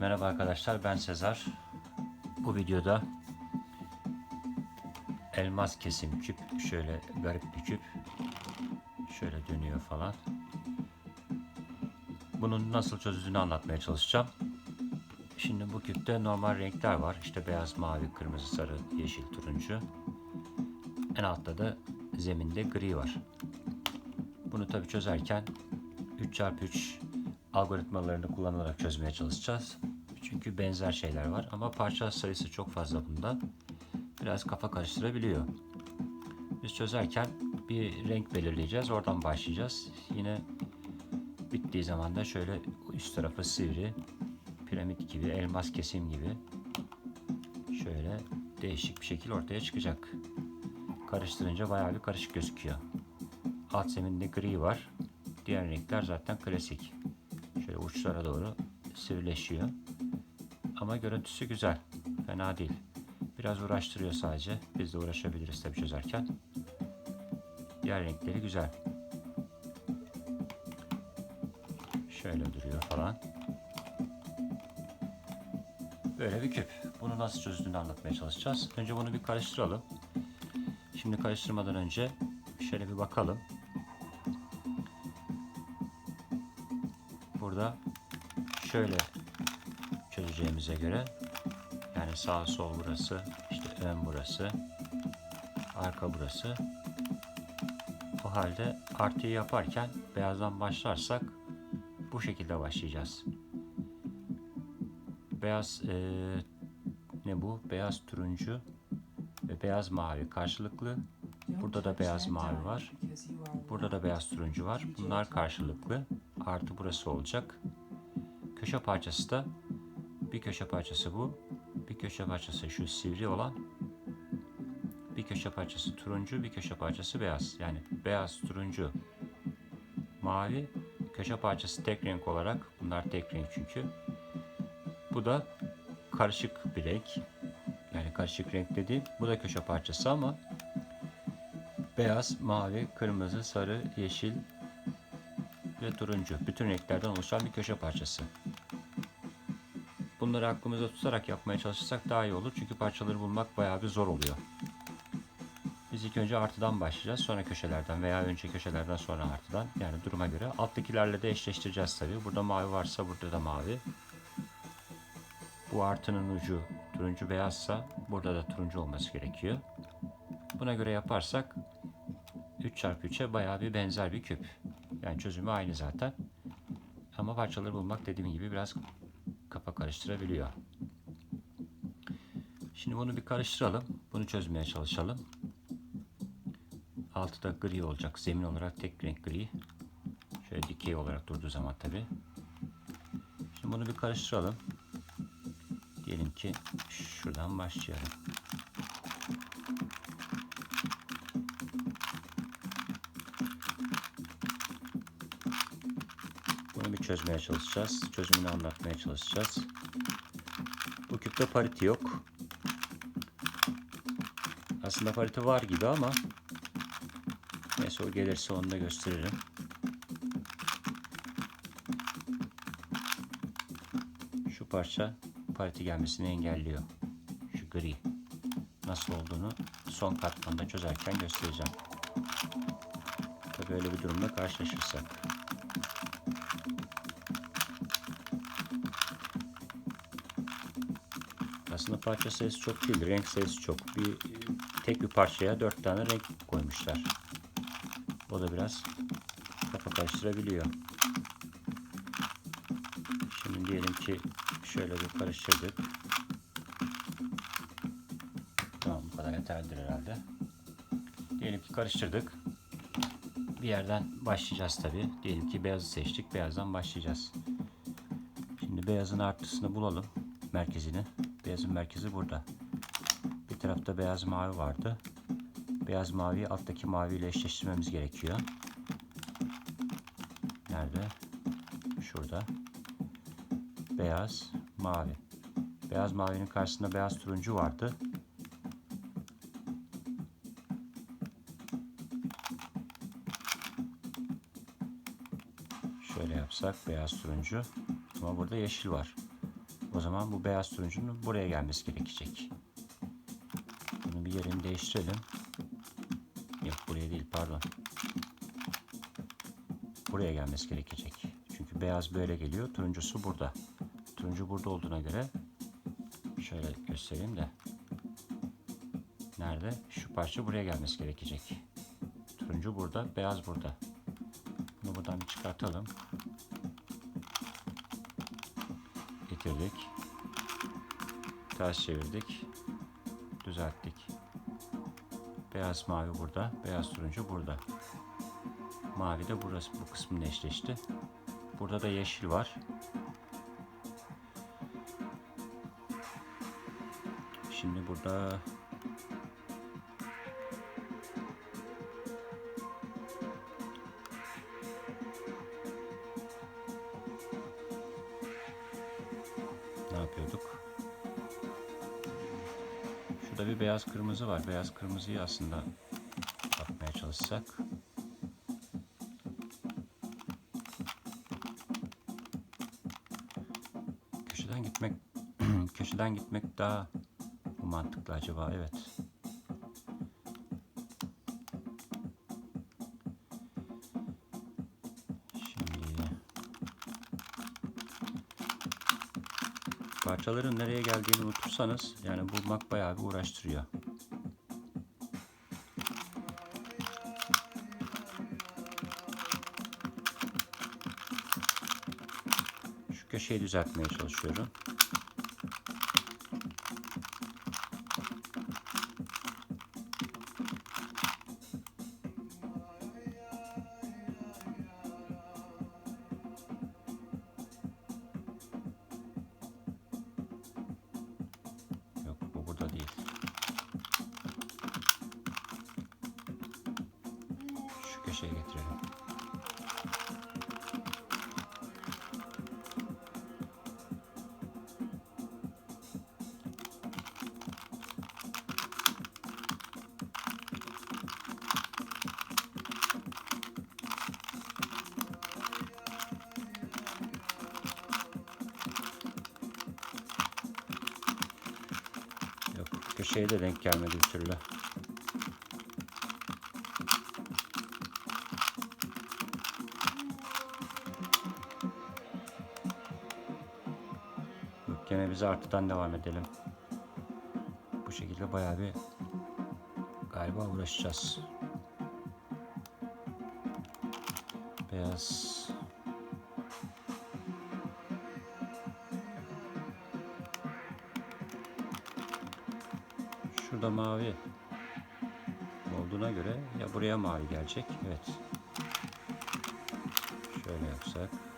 Merhaba arkadaşlar ben Sezar. Bu videoda elmas kesim küp şöyle garip bir küp şöyle dönüyor falan. Bunun nasıl çözüldüğünü anlatmaya çalışacağım. Şimdi bu küpte normal renkler var. İşte beyaz, mavi, kırmızı, sarı, yeşil, turuncu. En altta da zeminde gri var. Bunu tabi çözerken 3x3 algoritmalarını kullanarak çözmeye çalışacağız. Çünkü benzer şeyler var ama parça sayısı çok fazla bunda. Biraz kafa karıştırabiliyor. Biz çözerken bir renk belirleyeceğiz. Oradan başlayacağız. Yine bittiği zaman da şöyle üst tarafı sivri, piramit gibi, elmas kesim gibi şöyle değişik bir şekil ortaya çıkacak. Karıştırınca bayağı bir karışık gözüküyor. Alt zeminde gri var. Diğer renkler zaten klasik. Şöyle uçlara doğru sivrileşiyor. Ama görüntüsü güzel. Fena değil. Biraz uğraştırıyor sadece. Biz de uğraşabiliriz tabii çözerken. Diğer renkleri güzel. Şöyle duruyor falan. Böyle bir küp. Bunu nasıl çözdüğünü anlatmaya çalışacağız. Önce bunu bir karıştıralım. Şimdi karıştırmadan önce şöyle bir bakalım. Burada şöyle çözeceğimize göre yani sağ sol burası, işte ön burası, arka burası. O halde artıyı yaparken beyazdan başlarsak bu şekilde başlayacağız. Beyaz eee, ne bu? Beyaz turuncu ve beyaz mavi karşılıklı. Burada da beyaz mavi var. Burada da beyaz turuncu var. Bunlar karşılıklı. Artı burası olacak. Köşe parçası da bir köşe parçası bu. Bir köşe parçası şu sivri olan. Bir köşe parçası turuncu, bir köşe parçası beyaz. Yani beyaz, turuncu, mavi. Köşe parçası tek renk olarak. Bunlar tek renk çünkü. Bu da karışık bir renk. Yani karışık renk dediğim bu da köşe parçası ama beyaz, mavi, kırmızı, sarı, yeşil ve turuncu. Bütün renklerden oluşan bir köşe parçası. Bunları aklımızda tutarak yapmaya çalışırsak daha iyi olur. Çünkü parçaları bulmak bayağı bir zor oluyor. Biz ilk önce artıdan başlayacağız. Sonra köşelerden veya önce köşelerden sonra artıdan. Yani duruma göre. Alttakilerle de eşleştireceğiz tabii. Burada mavi varsa burada da mavi. Bu artının ucu turuncu beyazsa burada da turuncu olması gerekiyor. Buna göre yaparsak 3x3'e bayağı bir benzer bir küp. Yani çözümü aynı zaten. Ama parçaları bulmak dediğim gibi biraz karıştırabiliyor. Şimdi bunu bir karıştıralım. Bunu çözmeye çalışalım. Altı da gri olacak. Zemin olarak tek renk gri. Şöyle dikey olarak durduğu zaman tabi. Şimdi bunu bir karıştıralım. Diyelim ki şuradan başlayalım. Çözmeye çalışacağız. Çözümünü anlatmaya çalışacağız. Bu küpte pariti yok. Aslında pariti var gibi ama neyse o gelirse onu da gösteririm. Şu parça pariti gelmesini engelliyor. Şu gri. Nasıl olduğunu son katmanda çözerken göstereceğim. Tabii öyle bir durumla karşılaşırsak. Aslında parça sayısı çok değil, renk sayısı çok. Bir tek bir parçaya dört tane renk koymuşlar. O da biraz kafa karıştırabiliyor. Şimdi diyelim ki şöyle bir karıştırdık. Tamam bu kadar yeterlidir herhalde. Diyelim ki karıştırdık. Bir yerden başlayacağız tabi. Diyelim ki beyazı seçtik. Beyazdan başlayacağız. Şimdi beyazın artısını bulalım. Merkezini. Beyazın merkezi burada. Bir tarafta beyaz mavi vardı. Beyaz maviyi alttaki maviyle eşleştirmemiz gerekiyor. Nerede? Şurada. Beyaz, mavi. Beyaz mavinin karşısında beyaz turuncu vardı. Şöyle yapsak beyaz turuncu. Ama burada yeşil var. O zaman bu beyaz turuncunun buraya gelmesi gerekecek. Bunu bir yerini değiştirelim. Yok buraya değil pardon. Buraya gelmesi gerekecek. Çünkü beyaz böyle geliyor. Turuncusu burada. Turuncu burada olduğuna göre şöyle göstereyim de. Nerede? Şu parça buraya gelmesi gerekecek. Turuncu burada, beyaz burada. Bunu buradan çıkartalım. Getirdik. Ters çevirdik. Düzelttik. Beyaz mavi burada, beyaz turuncu burada. Mavi de burası bu kısmın eşleşti. Burada da yeşil var. Şimdi burada beyaz kırmızı var. Beyaz kırmızıyı aslında yapmaya çalışsak. Köşeden gitmek köşeden gitmek daha mantıklı acaba? Evet. Parçaların nereye geldiğini unutursanız yani bulmak bayağı bir uğraştırıyor. Şu köşeyi düzeltmeye çalışıyorum. Köşeye getirelim. Yok köşeye de denk gelmedi bir türlü. Biz artıdan devam edelim. Bu şekilde bayağı bir galiba uğraşacağız. Beyaz Şurada mavi olduğuna göre ya buraya mavi gelecek. Evet. Şöyle yapsak.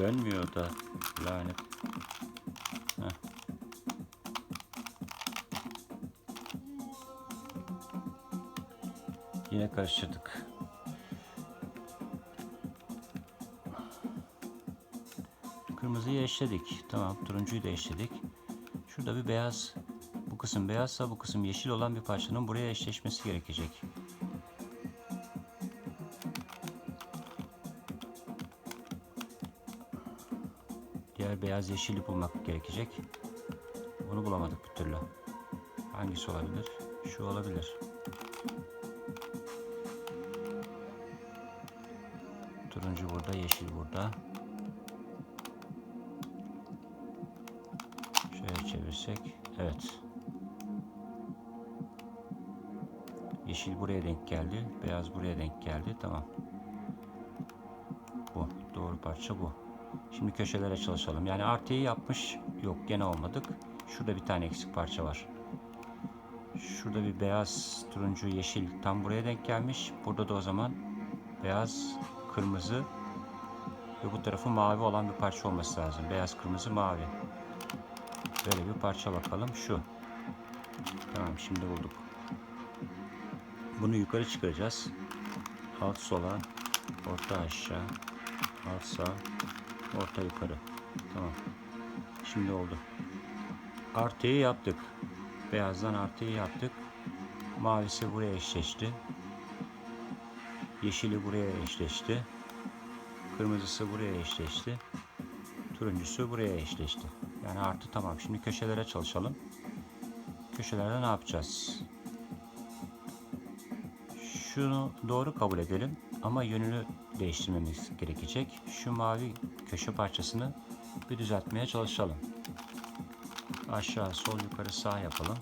Dönmüyor da lanet. Yine karıştırdık. Kırmızıyı eşledik. Tamam, turuncuyu da eşledik. Şurada bir beyaz, bu kısım beyazsa bu kısım yeşil olan bir parçanın buraya eşleşmesi gerekecek. Beyaz yeşili bulmak gerekecek. Onu bulamadık bir türlü. Hangisi olabilir? Şu olabilir. Turuncu burada, yeşil burada. Şöyle çevirsek. Evet. Yeşil buraya denk geldi. Beyaz buraya denk geldi. Tamam. Bu. Doğru parça bu. Şimdi köşelere çalışalım. Yani artıyı yapmış. Yok gene olmadık. Şurada bir tane eksik parça var. Şurada bir beyaz, turuncu, yeşil tam buraya denk gelmiş. Burada da o zaman beyaz, kırmızı ve bu tarafı mavi olan bir parça olması lazım. Beyaz, kırmızı, mavi. Böyle bir parça bakalım. Şu. Tamam şimdi bulduk. Bunu yukarı çıkaracağız. Alt sola, orta aşağı, alt sağ, orta yukarı. Tamam. Şimdi oldu. Artıyı yaptık. Beyazdan artıyı yaptık. Mavisi buraya eşleşti. Yeşili buraya eşleşti. Kırmızısı buraya eşleşti. Turuncusu buraya eşleşti. Yani artı tamam. Şimdi köşelere çalışalım. Köşelerde ne yapacağız? Şunu doğru kabul edelim ama yönünü değiştirmemiz gerekecek. Şu mavi köşe parçasını bir düzeltmeye çalışalım. Aşağı, sol, yukarı, sağ yapalım.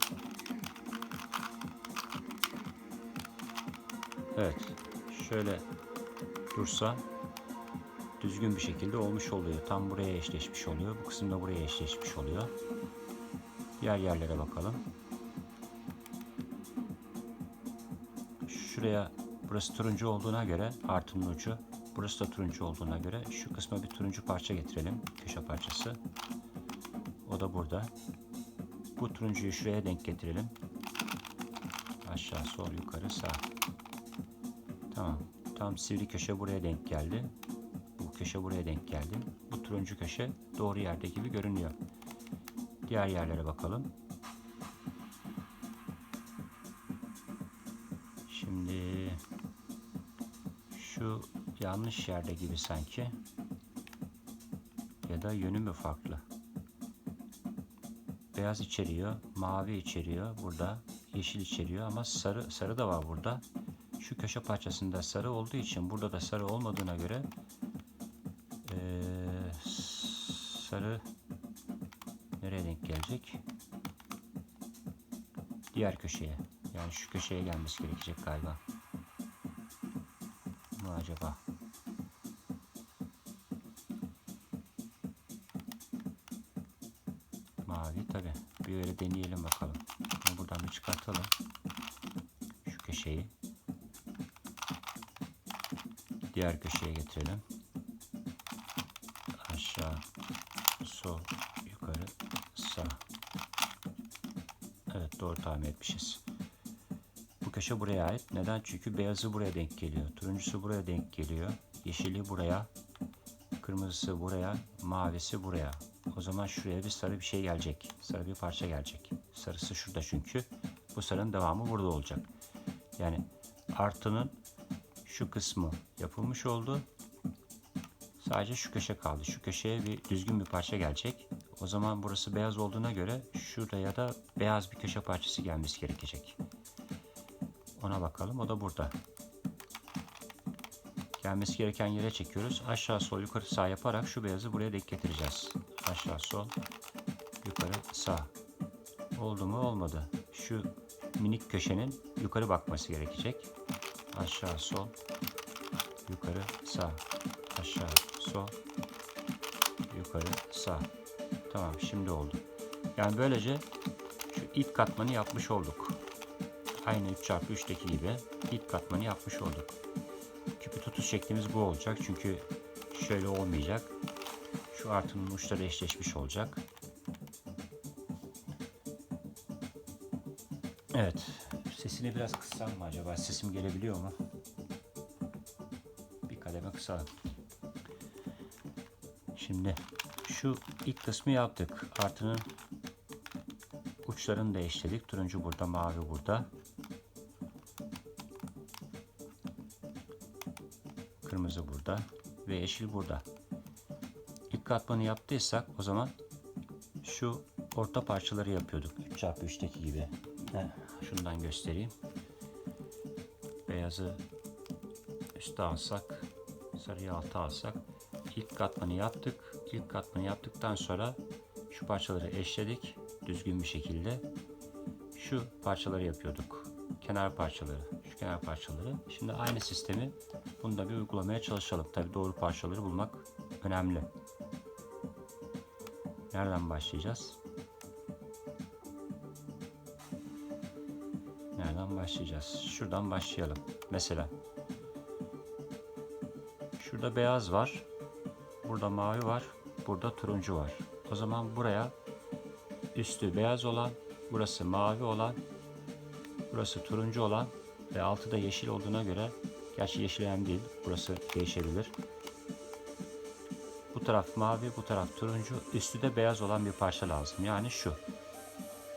Evet. Şöyle dursa düzgün bir şekilde olmuş oluyor. Tam buraya eşleşmiş oluyor. Bu kısım da buraya eşleşmiş oluyor. Diğer yerlere bakalım. Şuraya burası turuncu olduğuna göre artının ucu burası da turuncu olduğuna göre şu kısma bir turuncu parça getirelim. Köşe parçası. O da burada. Bu turuncuyu şuraya denk getirelim. Aşağı, sol, yukarı, sağ. Tamam. Tam sivri köşe buraya denk geldi. Bu köşe buraya denk geldi. Bu turuncu köşe doğru yerde gibi görünüyor. Diğer yerlere bakalım. Şimdi şu yanlış yerde gibi sanki. Ya da yönü mü farklı? Beyaz içeriyor, mavi içeriyor burada, yeşil içeriyor ama sarı sarı da var burada. Şu köşe parçasında sarı olduğu için burada da sarı olmadığına göre eee, sarı nereye denk gelecek? Diğer köşeye. Yani şu köşeye gelmesi gerekecek galiba. Mı acaba? Getirelim. Aşağı, sol, yukarı, sağ. Evet doğru tahmin etmişiz. Bu köşe buraya ait. Neden? Çünkü beyazı buraya denk geliyor. Turuncusu buraya denk geliyor. Yeşili buraya. Kırmızısı buraya. Mavisi buraya. O zaman şuraya bir sarı bir şey gelecek. Sarı bir parça gelecek. Sarısı şurada çünkü. Bu sarının devamı burada olacak. Yani artının şu kısmı yapılmış oldu. Sadece şu köşe kaldı. Şu köşeye bir düzgün bir parça gelecek. O zaman burası beyaz olduğuna göre şuraya da beyaz bir köşe parçası gelmesi gerekecek. Ona bakalım. O da burada. Gelmesi gereken yere çekiyoruz. Aşağı sol yukarı sağ yaparak şu beyazı buraya denk getireceğiz. Aşağı sol yukarı sağ. Oldu mu? Olmadı. Şu minik köşenin yukarı bakması gerekecek. Aşağı sol yukarı sağ. Aşağı sol yukarı sağ. Tamam şimdi oldu. Yani böylece şu ilk katmanı yapmış olduk. Aynı 3 çarpı 3'teki gibi ilk katmanı yapmış olduk. Küpü tutuş şeklimiz bu olacak. Çünkü şöyle olmayacak. Şu artının uçları eşleşmiş olacak. Evet. Sesini biraz kıssam mı acaba? Sesim gelebiliyor mu? Bir kademe kısalım. Şimdi şu ilk kısmı yaptık. Artının uçlarını eşledik. Turuncu burada, mavi burada. Kırmızı burada ve yeşil burada. İlk katmanı yaptıysak o zaman şu orta parçaları yapıyorduk. 3 çarpı 3'teki gibi. Heh, şundan göstereyim. Beyazı üste alsak, sarıyı alta alsak. İlk katmanı yaptık. İlk katmanı yaptıktan sonra şu parçaları eşledik düzgün bir şekilde. Şu parçaları yapıyorduk. Kenar parçaları, şu kenar parçaları. Şimdi aynı sistemi bunda bir uygulamaya çalışalım. Tabii doğru parçaları bulmak önemli. Nereden başlayacağız? Nereden başlayacağız? Şuradan başlayalım. Mesela şurada beyaz var. Burada mavi var. Burada turuncu var. O zaman buraya üstü beyaz olan burası mavi olan, burası turuncu olan ve altı da yeşil olduğuna göre gerçi yeşil önemli değil. Burası değişebilir. Bu taraf mavi, bu taraf turuncu. Üstü de beyaz olan bir parça lazım. Yani şu.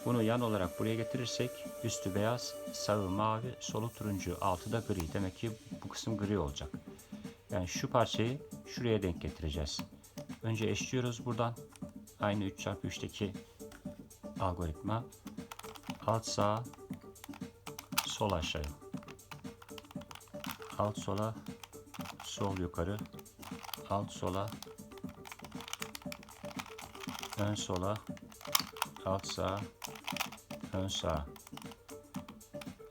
Bunu yan olarak buraya getirirsek üstü beyaz, sağı mavi, solu turuncu, altı da gri. Demek ki bu kısım gri olacak. Yani şu parçayı şuraya denk getireceğiz. Önce eşliyoruz buradan. Aynı 3x3'teki algoritma. Alt sağa, sol aşağı. Alt sola, sol yukarı. Alt sola, ön sola, alt sağa, ön sağa.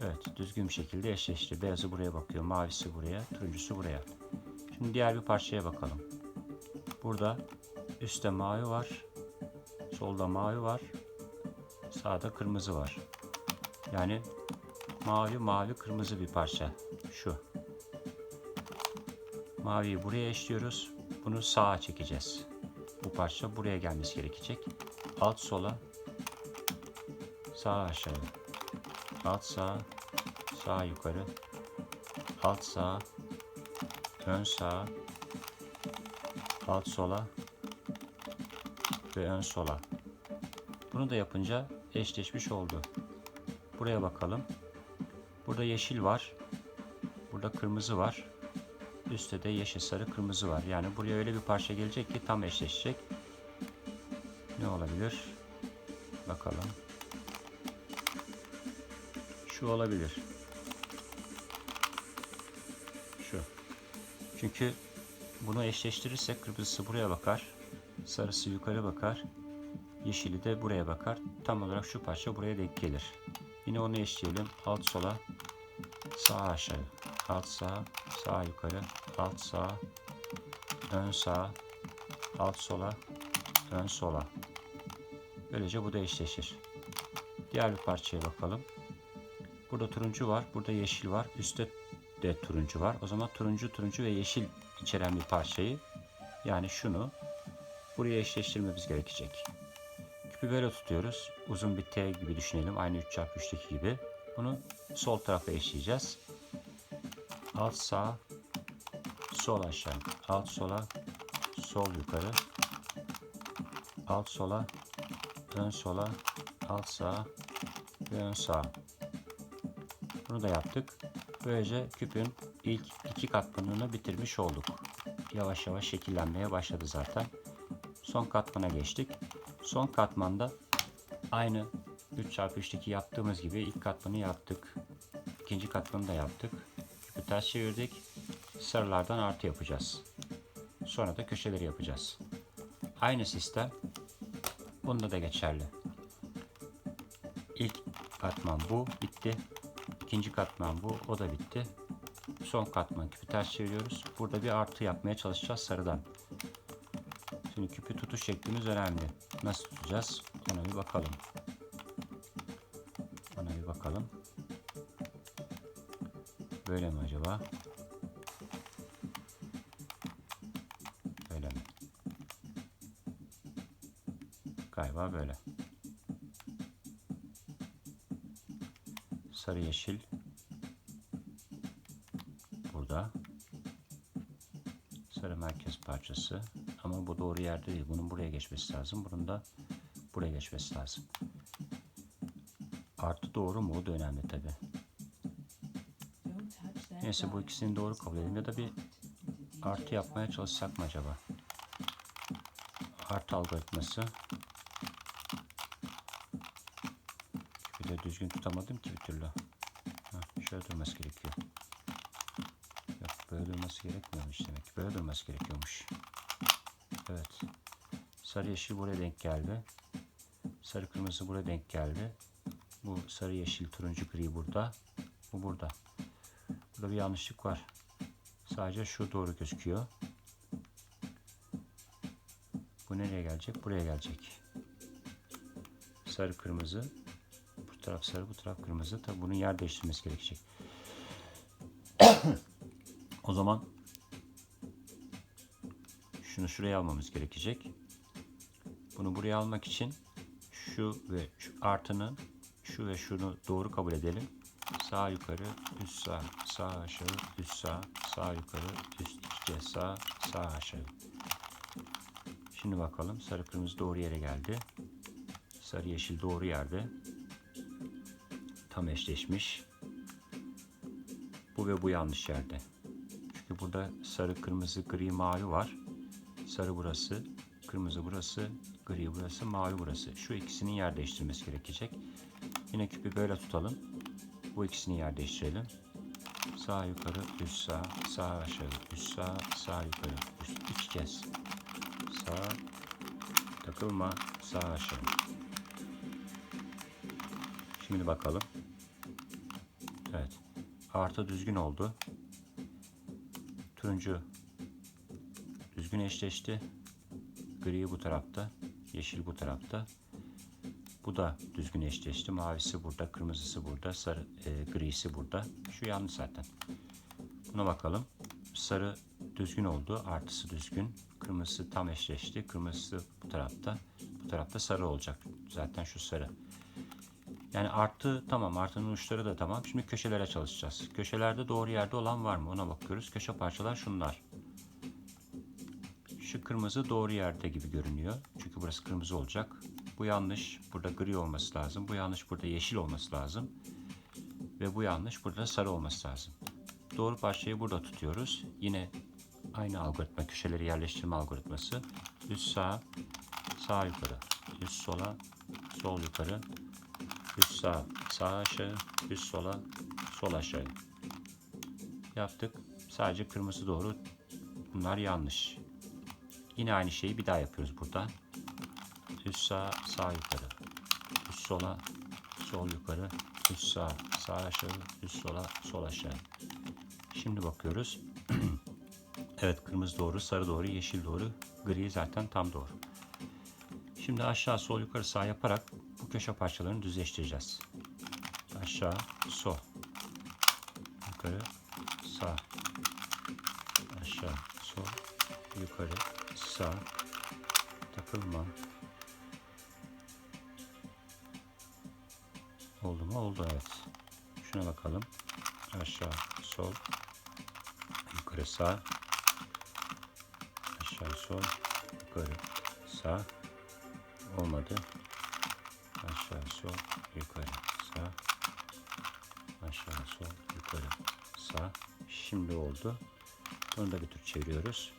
Evet, düzgün bir şekilde eşleşti. Beyazı buraya bakıyor, mavisi buraya, turuncusu buraya. Şimdi diğer bir parçaya bakalım. Burada üstte mavi var, solda mavi var, sağda kırmızı var. Yani mavi, mavi, kırmızı bir parça. Şu. Maviyi buraya eşliyoruz. Bunu sağa çekeceğiz. Bu parça buraya gelmesi gerekecek. Alt sola, sağ aşağı. Alt sağ, sağ yukarı. Alt sağ, ön sağ, alt sola ve ön sola. Bunu da yapınca eşleşmiş oldu. Buraya bakalım. Burada yeşil var. Burada kırmızı var. Üstte de yeşil, sarı, kırmızı var. Yani buraya öyle bir parça gelecek ki tam eşleşecek. Ne olabilir? Bakalım. Şu olabilir. Şu. Çünkü bunu eşleştirirsek kırmızısı buraya bakar. Sarısı yukarı bakar. Yeşili de buraya bakar. Tam olarak şu parça buraya denk gelir. Yine onu eşleyelim. Alt sola, sağ aşağı. Alt sağ, sağ yukarı. Alt sağ, ön sağ. Alt sola, ön sola. Böylece bu da eşleşir. Diğer bir parçaya bakalım. Burada turuncu var, burada yeşil var. Üstte de turuncu var. O zaman turuncu, turuncu ve yeşil içeren bir parçayı yani şunu buraya eşleştirmemiz gerekecek. Küpü böyle tutuyoruz. Uzun bir T gibi düşünelim. Aynı 3x3'teki gibi. Bunu sol tarafa eşleyeceğiz. Alt sağ, sol aşağı. Alt sola, sol yukarı. Alt sola, ön sola, alt sağa ve ön sağa. Bunu da yaptık. Böylece küpün ilk iki katmanını bitirmiş olduk. Yavaş yavaş şekillenmeye başladı zaten. Son katmana geçtik. Son katmanda aynı 3x3'teki yaptığımız gibi ilk katmanı yaptık. İkinci katmanı da yaptık. Küpü ters çevirdik. Sarılardan artı yapacağız. Sonra da köşeleri yapacağız. Aynı sistem bunda da geçerli. İlk katman bu bitti. İkinci katman bu o da bitti. Son katman küpü ters çeviriyoruz. Burada bir artı yapmaya çalışacağız sarıdan. Şimdi küpü tutuş şeklimiz önemli. Nasıl tutacağız? Ona bir bakalım. Ona bir bakalım. Böyle mi acaba? Böyle mi? Galiba böyle. Sarı yeşil burada. Sarı merkez parçası. Ama bu doğru yerde değil. Bunun buraya geçmesi lazım. Bunun da buraya geçmesi lazım. Artı doğru mu? O da önemli tabi. Neyse bu ikisini doğru kabul edelim. Ya da bir artı yapmaya çalışsak mı acaba? Artı algoritması. Bir de düzgün tutamadım ki bir türlü. Ha, şöyle durması gerekiyor. Böyle durması gerekmiyormuş demek ki. Böyle durması gerekiyormuş. Evet. Sarı yeşil buraya denk geldi. Sarı kırmızı buraya denk geldi. Bu sarı yeşil turuncu gri burada. Bu burada. Burada bir yanlışlık var. Sadece şu doğru gözüküyor. Bu nereye gelecek? Buraya gelecek. Sarı kırmızı. Bu taraf sarı, bu taraf kırmızı. Tabi bunun yer değiştirmesi gerekecek. O zaman şunu şuraya almamız gerekecek. Bunu buraya almak için şu ve şu artının şu ve şunu doğru kabul edelim. Sağ yukarı, üst sağ, sağ aşağı, üst sağ, sağ yukarı, üst kez sağ, sağ aşağı. Şimdi bakalım sarı kırmızı doğru yere geldi. Sarı yeşil doğru yerde. Tam eşleşmiş. Bu ve bu yanlış yerde. Çünkü burada sarı, kırmızı, gri, mavi var. Sarı burası, kırmızı burası, gri burası, mavi burası. Şu ikisinin yer değiştirmesi gerekecek. Yine küpü böyle tutalım. Bu ikisini yer değiştirelim. Sağ yukarı, üst sağ, sağ aşağı, üst sağ, sağ yukarı, üst iki kez. Sağ, takılma, sağ aşağı. Şimdi bakalım. Evet. Artı düzgün oldu. Turuncu düzgün eşleşti. Gri bu tarafta, yeşil bu tarafta. Bu da düzgün eşleşti. Mavisi burada, kırmızısı burada, sarı, e, grisi burada. Şu yanlış zaten. Buna bakalım. Sarı düzgün oldu, artısı düzgün. Kırmızısı tam eşleşti. Kırmızısı bu tarafta. Bu tarafta sarı olacak. Zaten şu sarı. Yani artı tamam artının uçları da tamam. Şimdi köşelere çalışacağız. Köşelerde doğru yerde olan var mı ona bakıyoruz. Köşe parçalar şunlar. Şu kırmızı doğru yerde gibi görünüyor. Çünkü burası kırmızı olacak. Bu yanlış. Burada gri olması lazım. Bu yanlış. Burada yeşil olması lazım. Ve bu yanlış. Burada sarı olması lazım. Doğru parçayı burada tutuyoruz. Yine aynı algoritma. Köşeleri yerleştirme algoritması. Üst sağ, sağ yukarı. Üst sola, sol yukarı. Üst sağ, sağ aşağı. Üst sola, sol aşağı. Yaptık. Sadece kırmızı doğru. Bunlar yanlış. Yine aynı şeyi bir daha yapıyoruz burada. Üst sağ, sağ yukarı. Üst sola, sol yukarı. Üst sağ, sağ aşağı. Üst sola, sol aşağı. Şimdi bakıyoruz. evet kırmızı doğru, sarı doğru, yeşil doğru, gri zaten tam doğru. Şimdi aşağı, sol, yukarı, sağ yaparak köşe parçalarını düzleştireceğiz. Aşağı, sol. Yukarı, sağ. Aşağı, sol, yukarı, sağ. Takılma. Oldu mu? Oldu evet. Şuna bakalım. Aşağı, sol, yukarı, sağ. Aşağı, sol, yukarı, sağ. Olmadı. Aşağı, sol, yukarı, sağ. Aşağı, sol, yukarı, sağ. Şimdi oldu. Bunu da bir tur çeviriyoruz.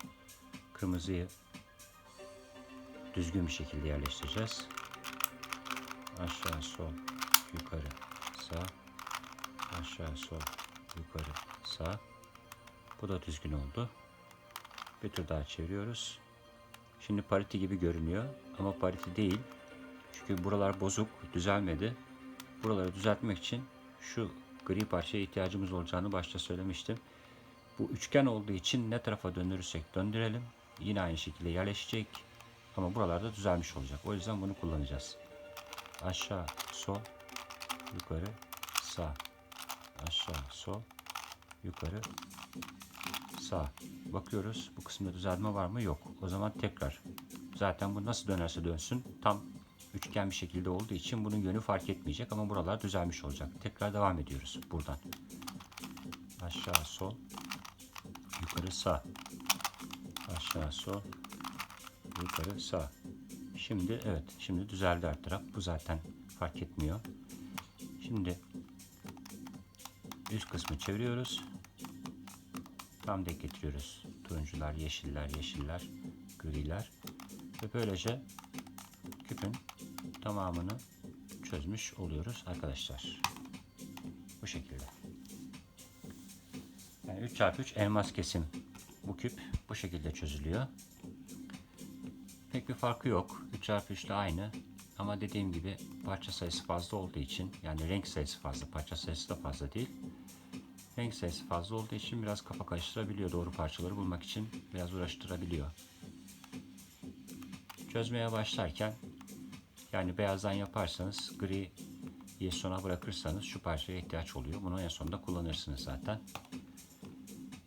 Kırmızıyı düzgün bir şekilde yerleştireceğiz. Aşağı, sol, yukarı, sağ. Aşağı, sol, yukarı, sağ. Bu da düzgün oldu. Bir tur daha çeviriyoruz. Şimdi pariti gibi görünüyor ama pariti değil. Çünkü buralar bozuk, düzelmedi. Buraları düzeltmek için şu gri parçaya ihtiyacımız olacağını başta söylemiştim. Bu üçgen olduğu için ne tarafa döndürürsek döndürelim. Yine aynı şekilde yerleşecek. Ama buralarda düzelmiş olacak. O yüzden bunu kullanacağız. Aşağı, sol, yukarı, sağ. Aşağı, sol, yukarı, sağ. Bakıyoruz. Bu kısımda düzeltme var mı? Yok. O zaman tekrar. Zaten bu nasıl dönerse dönsün tam üçgen bir şekilde olduğu için bunun yönü fark etmeyecek ama buralar düzelmiş olacak. Tekrar devam ediyoruz buradan. Aşağı sol, yukarı sağ. Aşağı sol, yukarı sağ. Şimdi evet, şimdi düzeldi her taraf. Bu zaten fark etmiyor. Şimdi üst kısmı çeviriyoruz. Tam denk getiriyoruz. Turuncular, yeşiller, yeşiller, griler. Ve böylece küpün tamamını çözmüş oluyoruz arkadaşlar. Bu şekilde. Yani 3x3 elmas kesim bu küp bu şekilde çözülüyor. Pek bir farkı yok. 3x3 ile aynı. Ama dediğim gibi parça sayısı fazla olduğu için yani renk sayısı fazla, parça sayısı da fazla değil. Renk sayısı fazla olduğu için biraz kafa karıştırabiliyor. Doğru parçaları bulmak için biraz uğraştırabiliyor. Çözmeye başlarken yani beyazdan yaparsanız gri sona bırakırsanız şu parçaya ihtiyaç oluyor. Bunu en sonunda kullanırsınız zaten.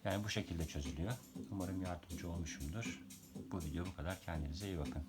Yani bu şekilde çözülüyor. Umarım yardımcı olmuşumdur. Bu video bu kadar. Kendinize iyi bakın.